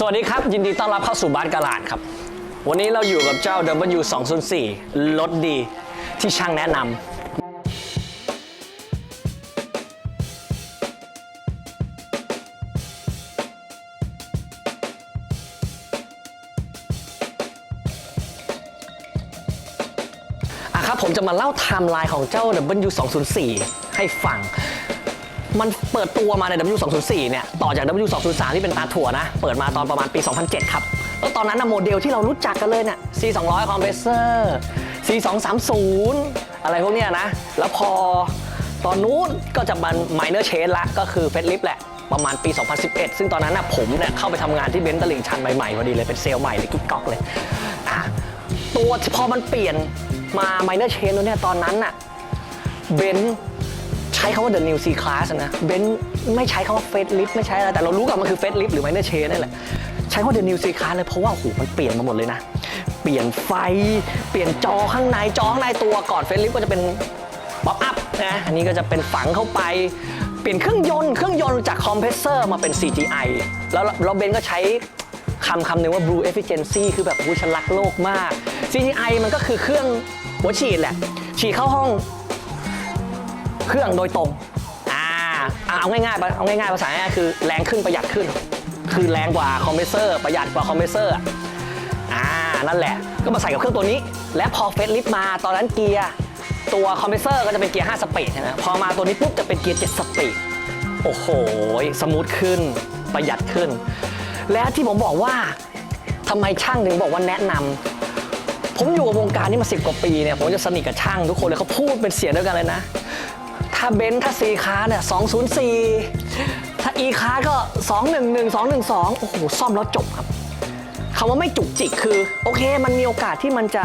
สวัสดีครับ ยินดีต้อนรับเข้าสู่บ้านกาลาดครับ วันนี้เราอยู่กับเจ้า W204 รถดีที่ช่างแนะนำอะครับผมจะมาเล่าไทม์ไลน์ของเจ้า W204 ให้ฟัง มันเปิดตัวมาใน W204 เนี่ย ต่อจาก W203 ที่เป็นตาถั่วนะ เปิดมาตอนประมาณปี 2007 ครับ แล้วตอนนั้นนะโมเดลที่เรารู้จักกันเลยเนี่ย C200 คอมเพรสเซอร์ C230 อะไรพวกเนี้ยนะ แล้วพอตอนนู้นก็จะมัน minor change ละ ก็คือเฟสลิฟแหละประมาณปี 2011 ซึ่งตอนนั้นนะผมเนี่ยเข้าไปทำงานที่เบนซ์ตลิ่งชันใหม่ๆพอดีเลยเป็นเซลล์ใหม่เลยกิ๊กก๊อกเลยตัวพอมันเปลี่ยนมา minor change แล้วเนี่ยตอนนั้นน่ะเบนซ์ ใช้คำว่า the new C class นะเบนไม่ใช้คำว่า face lift ไม่ใช้อะไรแต่เรารู้กันมันคือ face lift หรือ minor change นั่นแหละ ใช้คำว่า the new C class เลยเพราะว่าโอ้โหมันเปลี่ยนมาหมดเลยนะ เปลี่ยนไฟ เปลี่ยนจอข้างในจอข้างในตัวก่อน face lift ก็จะเป็นป๊อปอัพนะอันนี้ก็จะเป็นฝังเข้าไปเปลี่ยนเครื่องยนต์เครื่องยนต์จากคอมเพรสเซอร์มาเป็น CGI แล้วเราเบนก็ใช้คำคำหนึ่งว่า blue efficiency คือแบบอุ้ฉันรักโลกมาก CGI มันก็คือเครื่องหัวฉีดแหละฉีดเข้าห้อง เครื่องโดยตรง อ่า เอาง่ายๆ เอาง่ายๆ ภาษาง่ายคือแรงขึ้นประหยัดขึ้น คือแรงกว่าคอมเพรสเซอร์ประหยัดกว่าคอมเพรสเซอร์ อ่า นั่นแหละ ก็มาใส่กับเครื่องตัวนี้ และพอเฟสลิฟต์มาตอนนั้นเกียร์ตัวคอมเพรสเซอร์ก็จะเป็นเกียร์ 5 สปีดใช่ไหมพอมาตัวนี้ปุ๊บจะเป็นเกียร์ 7 สปีด โอ้โห สมูทขึ้น ประหยัดขึ้น และที่ผมบอกว่าทำไมช่างถึงบอกว่าแนะนำผมอยู่กับวงการนี้มาสิบกว่าปีเนี่ย ผมจะสนิทกับช่างทุกคนเลยเขาพูดเป็นเสียงเดียวกันเลยนะ ถ้าเบนซ์ถ้า C คาร์เนี่ย204 ถ้า E คาร์ก็ 211 212 โอ้โห ซ่อมแล้วจบครับคำว่าไม่จุกจิกคือ โอเค มันมีโอกาสที่มันจะ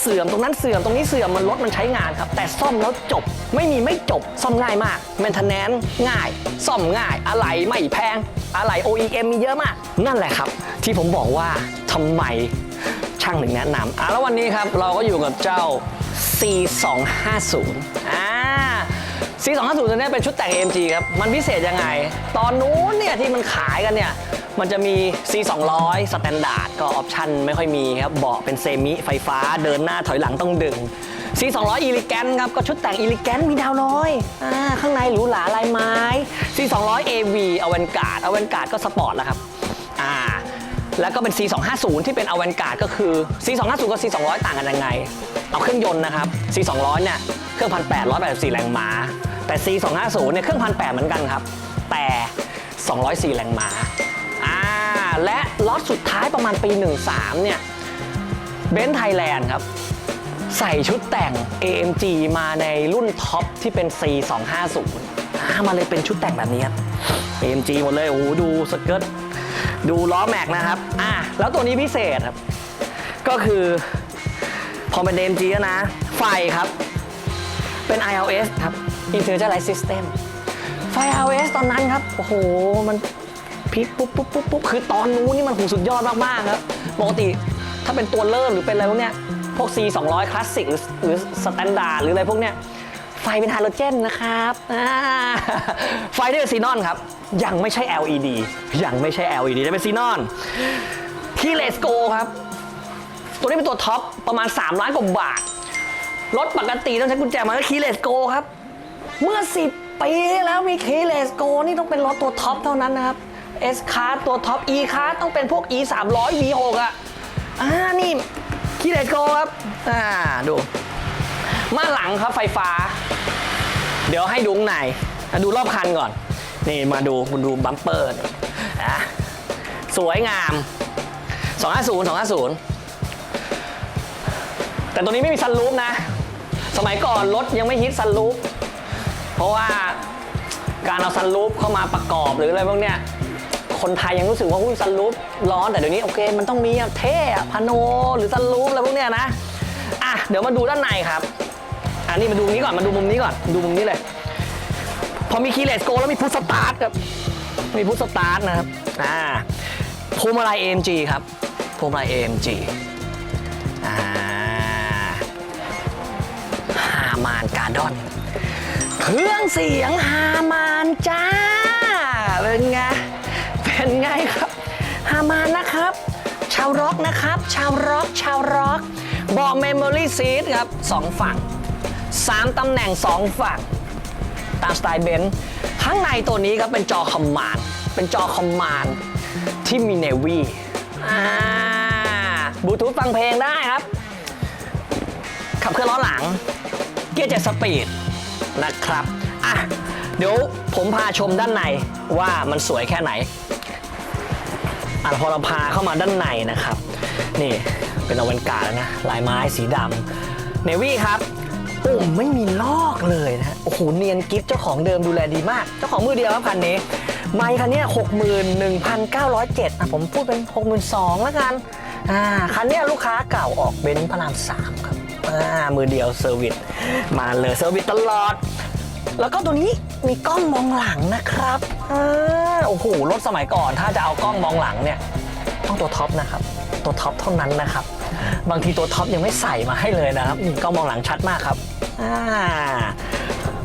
เสื่อมตรงนั้นเสื่อมตรงนี้เสื่อมมันรถมันใช้งานครับ แต่ซ่อมแล้วจบ ไม่มีไม่จบ ซ่อมง่ายมากแมนเทนแนนง่าย ซ่อมง่ายอะไรไม่แพงอะไร OEM มีเยอะมาก นั่นแหละครับ ที่ผมบอกว่าทำไมช่างหนึ่งแนะนำอะแล้ววันนี้ครับเราก็อยู่กับเจ้า C250 อ่า C250 ตัวนี้เป็นชุดแต่ง AMG ครับ มันพิเศษยังไง ตอนนู้นเนี่ยที่มันขายกันเนี่ย มันจะมี C200 สแตนดาร์ดก็ออปชั่นไม่ค่อยมีครับ เบาะเป็นเซมิไฟฟ้า เดินหน้าถอยหลังต้องดึง C200 e l e g a n t ครับ ก็ชุดแต่ง e l e g a n t มีดาวน้อยอ่าข้างในหรูหราลายไม้ C200 AV a v a n g a r d a v a n g a r d ก็สปอร์ตแล้วครับ แล้วก็เป็น C250 ที่เป็นอเวนการ์ดก็คือ C250 กับ C200 ต่างกันยังไง เอาเครื่องยนต์นะครับ C200 เนี่ยเครื่อง1,884แรงม้า แต่ C250 เนี่ยเครื่อง1,800เหมือนกันครับ แต่ 204 แรงม้าอ่าและล็อตสุดท้ายประมาณปี 13 เนี่ยเบนซ์ไทยแลนด์ครับ ใส่ชุดแต่ง AMG มาในรุ่นท็อปที่เป็น C250 มาเลยเป็นชุดแต่งแบบนี้ครับ AMG หมดเลย โอ้โห ดูสเกิร์ต ดูล้อแม็กนะครับ อะ แล้วตัวนี้พิเศษครับ ก็คือพอเป็น AMG แล้วนะ ไฟครับ เป็น ILS ครับ Intelligent Light System ไฟ ILS ตอนนั้นครับ โอ้โห มันพลิกปุ๊บปุ๊บปุ๊บปุ๊บคือตอนนู้นนี่มันหูสุดยอดมากๆครับ ปกติถ้าเป็นตัวเริ่มหรือเป็นอะไรพวกเนี้ย พวก C 200คลาสสิกหรือหรือสแตนดาร์ดหรืออะไรพวกเนี้ย ไฟเป็นไฮโดรเจนนะครับอ่าไฟด้วยซีนอนครับ ยังไม่ใช่ LED ยังไม่ใช่ LED จะเป็นซีนอน ที่เลสโกครับ ตัวนี้เป็นตัวท็อปประมาณ 3 ล้านกว่าบาท รถปกติต้องใช้กุญแจมาก็คีเลสโกครับ เมื่อ 10 ปีแล้วมีคีเลสโกนี่ต้องเป็นรถตัวท็อปเท่านั้นนะครับ S คาร์ตัวท็อป E คาร์ต้องเป็นพวก E 300 V6 อะอ่านี่คีเลสโกครับ อ่าดู มาหลังครับไฟฟ้า เดี๋ยวให้ดูข้างในดูรอบคันก่อน นี่มาดูคุณดูบัมเปอร์นี่อะสวยงาม 250 250 แต่ตัวนี้ไม่มีซันรูฟนะ สมัยก่อนรถยังไม่ฮิตซันรูฟเพราะว่าการเอาซันรูฟเข้ามาประกอบหรืออะไรพวกเนี้ยคนไทยยังรู้สึกว่าอุ้ยซันรูฟร้อนแต่เดี๋ยวนี้โอเค มันต้องมีเท่พาโนหรือซันรูฟอะไรพวกเนี้ยนะอะเดี๋ยวมาดูด้านในครับ อันนี้มาดูนี้ก่อนมาดูมุมนี้ก่อนดูมุมนี้เลย พอมีคีย์เลสโกแล้วมีพุทสตาร์ทครับมีพุทสตาร์ทนะครับอ่าพวงมาลัย AMG ครับพวงมาลัย AMG อ่าฮามานการ์ดอน เครื่องเสียงฮามานจ้า เป็นไง เป็นไงครับฮามานนะครับ ชาวร็อกนะครับ ชาวร็อก ชาวร็อก บอกเมมโมรี่ซีทครับสองฝั่ง สามตำแหน่งสองฝั่ง ตามสไตล์เบนซ์ข้างในตัวนี้ครับเป็นจอคอมมานด์เป็นจอคอมมานด์ที่มีเนวีอ่าบลูทูธฟังเพลงได้ครับ ขับเคลื่อนล้อหลัง เกียร์เจ็ดสปีดนะครับ อะ เดี๋ยวผมพาชมด้านในว่ามันสวยแค่ไหนอะพอเราพาเข้ามาด้านในนะครับ นี่เป็นอเวนการ์ดนะ ลายไม้สีดำเนวี่ครับ โอ้ไม่มีลอกเลยนะโอ้โหเนียนกิฟต์เจ้าของเดิมดูแลดีมาก เจ้าของมือเดียวครับคันนี้ ไมค์คันเนี้หกหมื่นหนึ่งพันเก้าร้อยเจ็ดอะผมพูดเป็นหกหมื่นสองแล้วกันอ่าคันเนี้ยลูกค้าเก่าออกเบนซ์พระรามสามครับอ่ามือเดียวเซอร์วิสมาเลยเซอร์วิสตลอด แล้วก็ตัวนี้มีกล้องมองหลังนะครับอ่าโอ้โหรถสมัยก่อนถ้าจะเอากล้องมองหลังเนี่ยต้องตัวท็อปนะครับ ตัวท็อปเท่านั้นนะครับ บางทีตัวท็อปยังไม่ใส่มาให้เลยนะครับนี่กล้องมองหลังชัดมากครับอ่า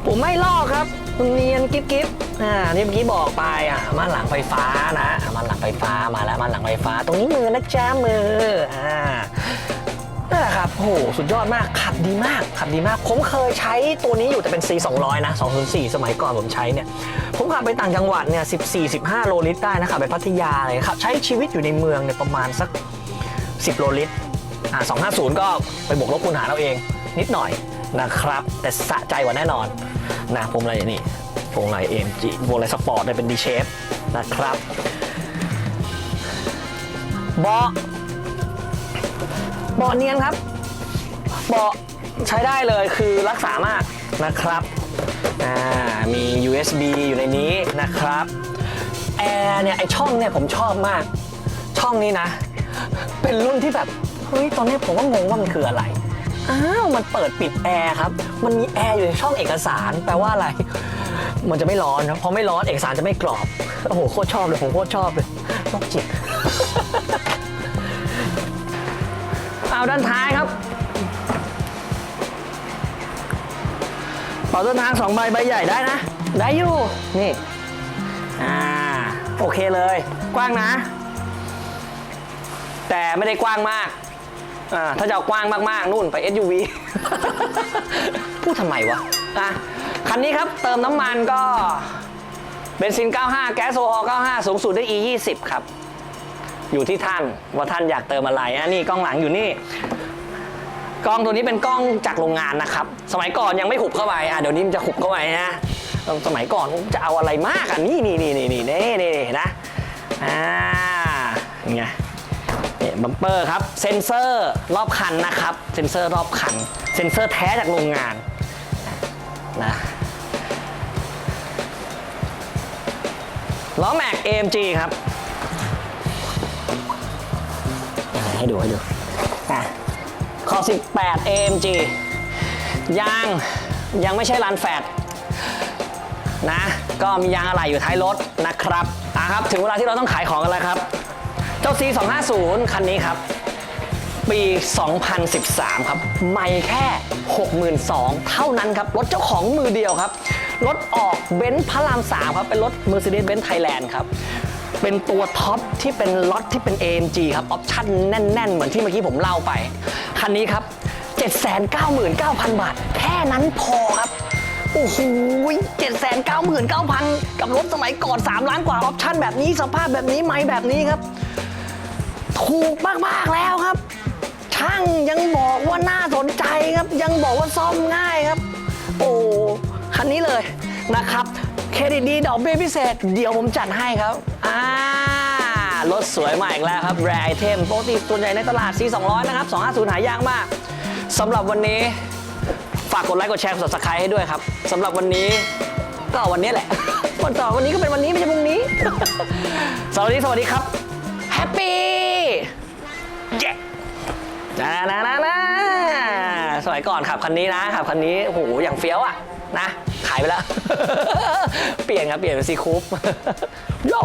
ผมไม่ลอกครับเนียนกิ๊บกิ๊บอ่านี่เมื่อกี้บอกไปอะมาหลังไฟฟ้านะมาหลังไฟฟ้ามาแล้วมาหลังไฟฟ้า ตรงนี้มือนะจ๊ะมืออ่านั่นแหละครับโอ้โหสุดยอดมากขับดีมากขับดีมาก ผมเคยใช้ตัวนี้อยู่แต่เป็น C 200นะ204 สมัยก่อนผมใช้เนี่ย ผมขับไปต่างจังหวัดเนี่ย14 15 โลลิตรได้นะขับไปพัทยาเลยครับใช้ชีวิตอยู่ในเมืองเนี่ยประมาณสัก 10 โลลิตร อ่า250 ก็ไปบวกลบคูณหารเอาเองนิดหน่อยนะครับ แต่สะใจกว่าแน่นอนนะผมอะไรนี่พวงไร AMG พวงไรสปอร์ตเนี่ยเป็น D shape นะครับเบาะเบาะเนียนครับเบาะใช้ได้เลยคือรักษามากนะครับอ่ามี USB อยู่ในนี้นะครับแอร์เนี่ยไอช่องเนี่ยผมชอบมาก ช่องนี้นะ เป็นรุ่นที่แบบ ฮ้ยตอนนี้ผมก็งงว่ามันคืออะไร อ้าว มันเปิดปิดแอร์ครับ มันมีแอร์อยู่ในช่องเอกสาร แปลว่าอะไร มันจะไม่ร้อนนะพอไม่ร้อนเอกสารจะไม่กรอบ โอ้โห โคตรชอบเลย ผมโคตรชอบเลยโรคจิต เอาด้านท้ายครับเป๋าเดินทางสองใบใบใหญ่ได้นะ ได้อยู่ นี่ อ่า โอเคเลย กว้างนะ แต่ไม่ได้กว้างมาก อ่าถ้าจะเอากว้างมากๆนู่นไป SUV พูดทำไมวะอะคันนี้ครับเติมน้ำมันก็เบนซิน 95 แก๊สโซฮอล์95 สูงสุดได้ E 20ครับ อยู่ที่ท่านว่าท่านอยากเติมอะไรอะนี่กล้องหลังอยู่นี่ กล้องตัวนี้เป็นกล้องจากโรงงานนะครับ สมัยก่อนยังไม่หุบเข้าไปอะเดี๋ยวนี้มันจะหุบเข้าไปนะสมัยก่อนจะเอาอะไรมากอะนี่นี่นี่นี่นี่นี่นี่นะอ่านี่ไง เนี่ยบัมเปอร์ครับ เซ็นเซอร์รอบคันนะครับ เซ็นเซอร์รอบคัน เซ็นเซอร์แท้จากโรงงานนะล้อแม็ก AMG ครับ ให้ดูให้ดูอะขอ18 AMG ยางยังไม่ใช่ลานแฟดนะ ก็มียางอะไหล่อยู่ท้ายรถนะครับอะครับ ถึงเวลาที่เราต้องขายของกันแล้วครับ เจ้า C 2 5 0คันนี้ครับ ปี 2013 ครับ ไม่แค่ 62,000 เท่านั้นครับ รถเจ้าของมือเดียวครับ รถออกเบนซ์พระราม 3 ครับ เป็นรถ Mercedes-Benz Thailand ครับเป็นตัวท็อปที่เป็นล็อตที่เป็น AMG ครับ ออปชั่นแน่น ๆ เหมือนที่เมื่อกี้ผมเล่าไป คันนี้ครับ 799,000 บาท แค่นั้นพอครับ โอ้โห799,900 กับรถสมัยก่อน 3 ล้านกว่า ออปชั่นแบบนี้สภาพแบบนี้ ไม่แบบนี้ครับ ถูกมากๆแล้วครับ ช่างยังบอกว่าน่าสนใจครับ ยังบอกว่าซ่อมง่ายครับ โอ้คันนี้เลยนะครับเครดิตดีดอกเบี้ยพิเศษ เดี๋ยวผมจัดให้ครับอ่ารถสวยมาอีกแล้วครับแรไอเทมปกติตัวใหญ่ในตลาด C200 นะครับ 250 หายากมากสำหรับวันนี้ฝากกดไลค์กดแชร์กด subscribe ให้ด้วยครับสำหรับวันนี้ก็วันนี้แหละ วันต่อวันนี้ก็เป็นวันนี้ไม่ใช่พรุ่งนี้ สวัสดีสวัสดีครับแฮปปี้เย้ นะนะนะนะสมัยก่อนขับคันนี้นะขับคันนี้โอ้โหอย่างเฟี้ยวอะนะ ขายไปแล้ว เปลี่ยนครับ เปลี่ยนเป็นซีคูปโย่